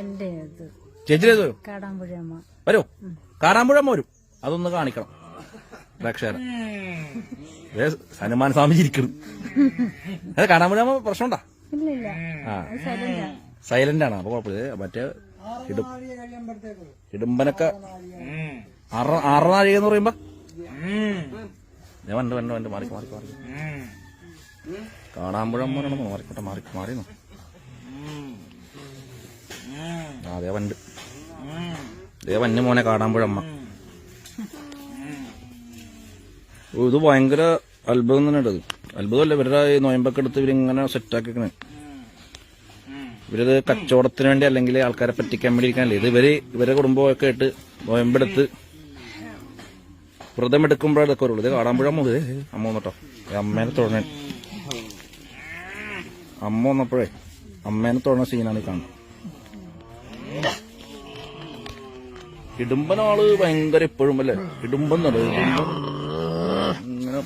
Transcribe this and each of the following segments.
എന്റെ ഇത്. ചേച്ചിയുടെ ഇത് വരും? വരൂ. വരും. അതൊന്ന് കാണിക്കണം. പ്രേക്ഷകരെ. ദേ ഹനുമാൻ സ്വാമി ഇരിക്കണം അതെ കാടാമ്പുഴമ്മ പ്രശ്നമുണ്ടാ? ഇല്ല ഇല്ല ആ. സൈലന്റാ ആണ്. അപ്പൊ കുഴപ്പമില്ല. മറ്റേ ഇടും ഇടുമ്പനൊക്കെ ആറ് നാഴിക എന്ന് പറയുമ്പോ? ഞാൻ വണ്ട് വണ്ട് വണ്ട് മാറി മാറി മാറി. കാണാമ്പുഴം മാറിക്കോട്ടെ മാറി മാറിന്നു ആ, അതേ വണ്ട് അതേ വന്യ മോനെ കാണാമ്പുഴമ്മ. ഓ, ഇത് ഭയങ്കര അത്ഭുതം തന്നെ ഇത്. അത്ഭുതമല്ല ഇവരുടെ നോയമ്പൊക്കെ എടുത്ത് ഇവരിങ്ങനെ സെറ്റാക്കിക്കണേ ഇവരത് കച്ചവടത്തിന് വേണ്ടി അല്ലെങ്കിൽ ആൾക്കാരെ പറ്റിക്കാൻ വേണ്ടി ഇരിക്കാനല്ലേ. ഇത് ഇവർ ഇവരെ കുടുംബമൊക്കെ ആയിട്ട് നോയമ്പെടുത്ത് വ്രതം എടുക്കുമ്പോഴേ ഇതൊക്കെ വരുള്ളൂ. ഇത് കാടാമ്പുഴ അമ്മ ഇത്. അമ്മ വന്നിട്ടോ. അമ്മേനെ തൊഴണ. അമ്മ വന്നപ്പോഴേ അമ്മേനെ തുടങ്ങുന്ന സീനാണ് കാണുന്നത്. ഇടുമ്പനാൾ ഭയങ്കര ഇപ്പോഴും അല്ലേ? ഇടുമ്പൻ ഇടുമ്പൻ ഇങ്ങനെ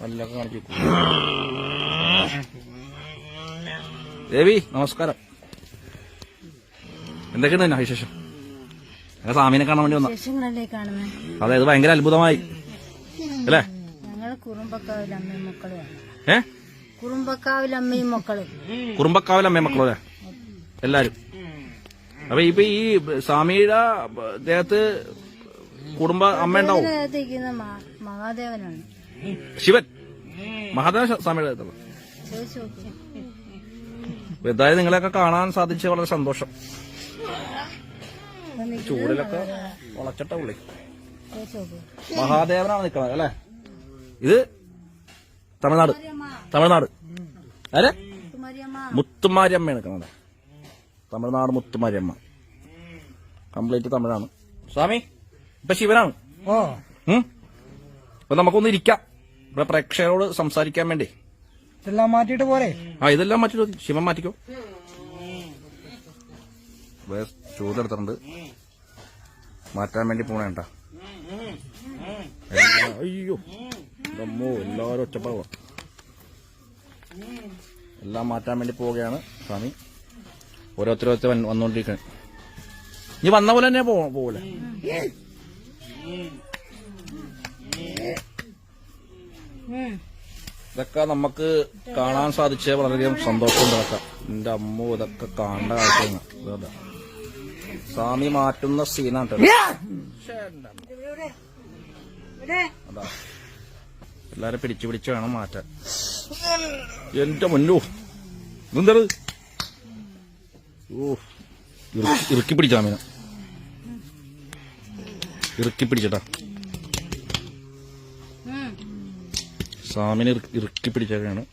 നല്ല കാണിച്ചു ദേവി നമസ്കാരം. എന്തൊക്കെയുണ്ട് പിന്നെ വിശേഷം? ഞങ്ങൾ സ്വാമിനെ കാണാൻ വേണ്ടി വന്ന അതെ ഇത് ഭയങ്കര അത്ഭുതമായി. അല്ലേ? കുറുമ്പക്കാവിലെ കുറുമ്പക്കാവിലെ അമ്മയും മക്കളുമാണ് ഏ? കുറുമ്പക്കാവിൽ അമ്മയും മക്കളും. കുറുമ്പക്കാവിലെ അമ്മേ മക്കളോ അല്ലേ? എല്ലാരും. അപ്പൊ ഇപ്പൊ ഈ സ്വാമിയുടെ ദേഹത്ത് കുടുംബ അമ്മ ഉണ്ടാവും. മഹാദേവനാണ്. ശിവൻ. മഹാദേവ സ്വാമിയുടെ ദേഹത്തുള്ള എന്തായാലും നിങ്ങളെയൊക്കെ കാണാൻ സാധിച്ച വളരെ സന്തോഷം. ചൂടിലൊക്കെ വളച്ചിട്ട ഉള്ളി മഹാദേവനാണ് നിൽക്കുന്നത് അല്ലേ? ഇത് തമിഴ്നാട്. തമിഴ്നാട്. അല്ലേ മുത്തുമാരിയമ്മയാണ് നിൽക്കുന്നത് തമിഴ്നാട് മുത്തുമാരിയമ്മ. കംപ്ലീറ്റ് തമിഴാണ്. സ്വാമി ഇപ്പൊ ശിവനാണ്. ഇപ്പൊ നമുക്കൊന്ന് ഇരിക്കാം. ഇവിടെ പ്രേക്ഷകരോട് സംസാരിക്കാൻ വേണ്ടി. ഇതെല്ലാം മാറ്റിട്ട് പോരെ? ആ ഇതെല്ലാം മാറ്റി മതി. ശിവൻ മാറ്റിക്കോ. ചൂടെടുത്തിട്ടുണ്ട് മാറ്റാൻ വേണ്ടി പോണേണ്ട അയ്യോ. അമ്മോ എല്ലാവരും ഒച്ചപ്പാവ എല്ലാം മാറ്റാൻ വേണ്ടി പോവുകയാണ് സ്വാമി. ഓരോരുത്തരോരുത്തർ വന്ന് നീ വന്ന പോലെ തന്നെ പോ- പോവൂലെ. ഇതൊക്കെ നമുക്ക് കാണാൻ സാധിച്ച വളരെയധികം സന്തോഷം ഇതൊക്കെ എന്റെ അമ്മ ഇതൊക്കെ കാണേണ്ട കാഴ്ചയാണ്. സ്വാമി മാറ്റുന്ന സീനാണ്. അതാ. എല്ലാരും പിടിച്ചു പിടിച്ച് വേണം മാറ്റാൻ. എന്റെ മുന്നോ. ഇതെന്താണ് ഓ ഇറുക്കി- ഇറുക്കി പിടിച്ചാ മീന. ഇറുക്കി പിടിച്ചട്ടാ. സാമിനെ ഇറക്കി ഇറുക്കി പിടിച്ചൊക്കെയാണ്.